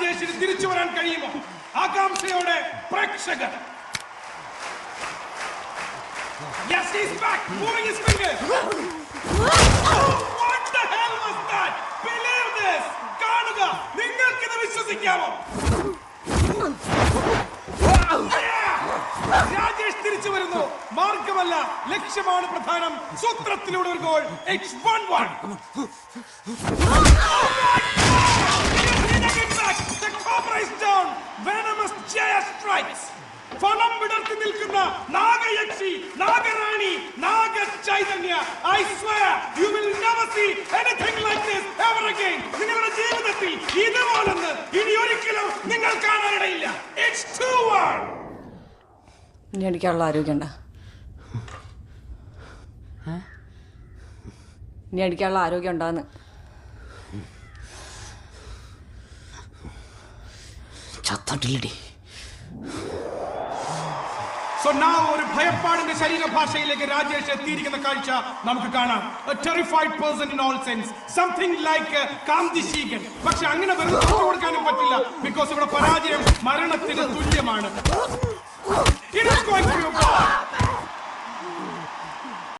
രാജേഷിന് തിരിച്ചു വരാൻ കഴിയുമോ? ആകാംക്ഷയോടെ പ്രേക്ഷകർ. Yes, he's back, moving his fingers. Oh, what the hell was that? Believe this. കാണുക. നിങ്ങൾക്കിത് വിശ്വസിക്കാമോ? രാജേഷ് തിരിച്ചു വരുന്നു. മാർഗമല്ല. ലക്ഷ്യമാണ് പ്രധാനം. സൂത്രത്തിലൂടെ ഒരു ഗോൾ ഇറ്റ്സ് വൺ വൺ ഫലം വിടർത്തി നിൽക്കുന്ന നാഗയക്ഷി നാഗറാണി നാഗ Chaitanya I swear you will never see anything like this ever again നിങ്ങളുടെ ജീവിതത്തിൽ ഇതുപോലൊന്ന് ഇനി ഒരിക്കലും നിങ്ങൾ കാണാനിടയില്ല. ഇറ്റ്സ് ടു വൺ ഇനി അടിക്കാനുള്ള ആരോഗ്യം ഉണ്ടോ? ഇനി അടിക്കാനുള്ള ആരോഗ്യം ഉണ്ടാന്ന്? ചത്തട്ടില്ലടി. സോ നാ ഒരു ഭയപ്പാടിന്റെ ശരീരഭാഷയിലേക്ക് രാജേഷ് എത്തിയിരിക്കുന്ന കാഴ്ച നമുക്ക് കാണാം. Terrified person in all sense something like കാന്തിശീകൻ പക്ഷെ അങ്ങനെ വെറുതെ കൊടുക്കാനും പറ്റില്ല. ബിക്കോസ് ഇവിടെ പരാജയം മരണത്തിന് തുല്യമാണ്.